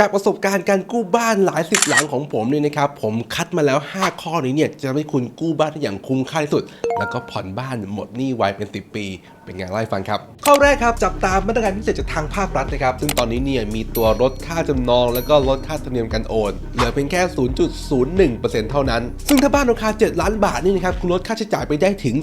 จากประสบการณ์การกู้บ้านหลายสิบหลังของผมเนี่ยนะครับ ผมคัดมาแล้ว 5 ข้อนี้เนี่ยจะทำให้คุณกู้บ้านได้อย่างคุ้มค่าที่สุด แล้วก็ผ่อนบ้านหมดหนี้ไวเป็น 10 ปี เป็นไงเล่ฟังครับ ข้อแรกครับจับตามมาตรการพิเศษจากทางภาครัฐนะครับ ซึ่งตอนนี้เนี่ยมีตัวลดค่าจำนอง แล้วก็ลดค่าธรรมเนียมการโอนเหลือเพียงแค่ 0.01%เท่านั้น ซึ่งถ้าบ้านราคา 7 ล้านบาทนี่นะครับคุณลดค่าใช้จ่ายไปได้ถึง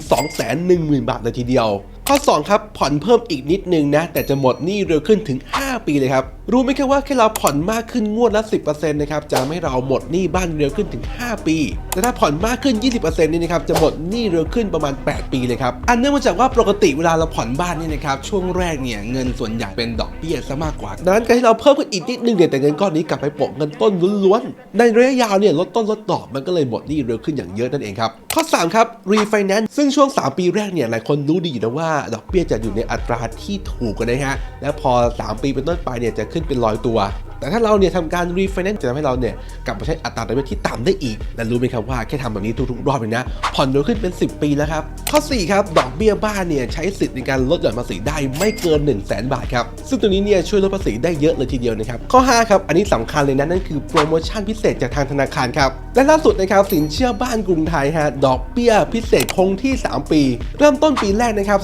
210,000 บาทเลยทีเดียว ข้อ 2 ครับผ่อนเพิ่มอีกนิดนึงนะแต่จะหมดหนี้เร็วขึ้นถึง 5 ปีเลยครับรู้ไหมครับว่าแค่เราผ่อนมากขึ้นงวดละ 10%นะครับจะทำให้เราหมดหนี้บ้านเร็วขึ้นถึง 5 ปี แต่ถ้าผ่อนมากขึ้น 20%นี่นะครับจะหมดหนี้เร็วขึ้นประมาณ 8 ปีเลยครับ อันเนื่องมาจากว่าปกติเวลาเราผ่อนบ้านนี่นะครับช่วงแรกเนี่ยเงินส่วนใหญ่เป็นดอกเบี้ยซะมากกว่า ดังนั้นการที่เราเพิ่มขึ้นอีกนิดนึงเนี่ยแต่เงินก้อนนี้กลับไปโปะเงินต้นล้วนๆ ในระยะยาวเนี่ยลดต้นลดดอกมันก็เลยหมดหนี้เร็วขึ้นอย่างเยอะนั่นเองครับ ข้อ 3 ครับ refinance ซึ่งช่วง 3 ปีแรกเนี่ยหลายคนรู้ดีอยู่นะว่าดอกเบี้ยจะอยู่ในอัตราที่ถูกกันนะฮะและพอ 3 ปีเป็นต้นไปเนี่ยจะขึ้นเป็นร้อยตัว แต่ถ้าเราเนี่ยทำการรีไฟแนนซ์จะทำให้เราเนี่ยกลับมาใช้อัตราดอกเบี้ยที่ต่ำได้อีก และรู้ไหมครับว่าแค่ทำแบบนี้ทุกๆรอบเลยนะ ผ่อนเร็วขึ้นเป็น 10 ปีแล้วครับ ข้อ 4 ครับ ดอกเบี้ยบ้านเนี่ยใช้สิทธิ์ในการลดหย่อนภาษีได้ไม่เกิน 1 0 0 0 0แบาทครับ ซึ่งตัวนี้เนี่ยช่วยลดภาษีได้เยอะเลยทีเดียวนะครับ ข้อ 5 ครับ อันนี้สำคัญเลยนะนั่นคือโปรโมชั่นพิเศษจากทางธนาคารครับ และล่าสุดนะครับสินเชื่อบ้านกรุงไทยฮะดอกเบี้ยพิเศษคงที่ 3 ปี เริ่มต้นปีแรกนะครับ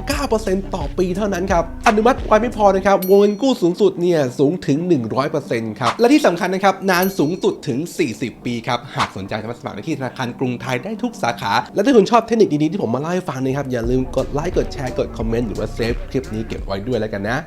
2.29%ต่อปีเท่านั้นครับ อนุมัติไว้ไม่พอนะครับ วงเงินกู้สูงสุดเนี่ยสูงถึง 100%ครับ และที่สำคัญนะครับ นานสูงสุดถึง 40 ปีครับ หากสนใจสมัครสมัครได้ที่ธนาคารกรุงไทยได้ทุกสาขา และถ้าคุณชอบเทคนิคดีๆที่ผมมาเล่าให้ฟังนะครับอย่าลืมกดไลค์กดแชร์กดคอมเมนต์หรือว่าเซฟคลิปนี้เก็บไว้ด้วยแล้วกันนะ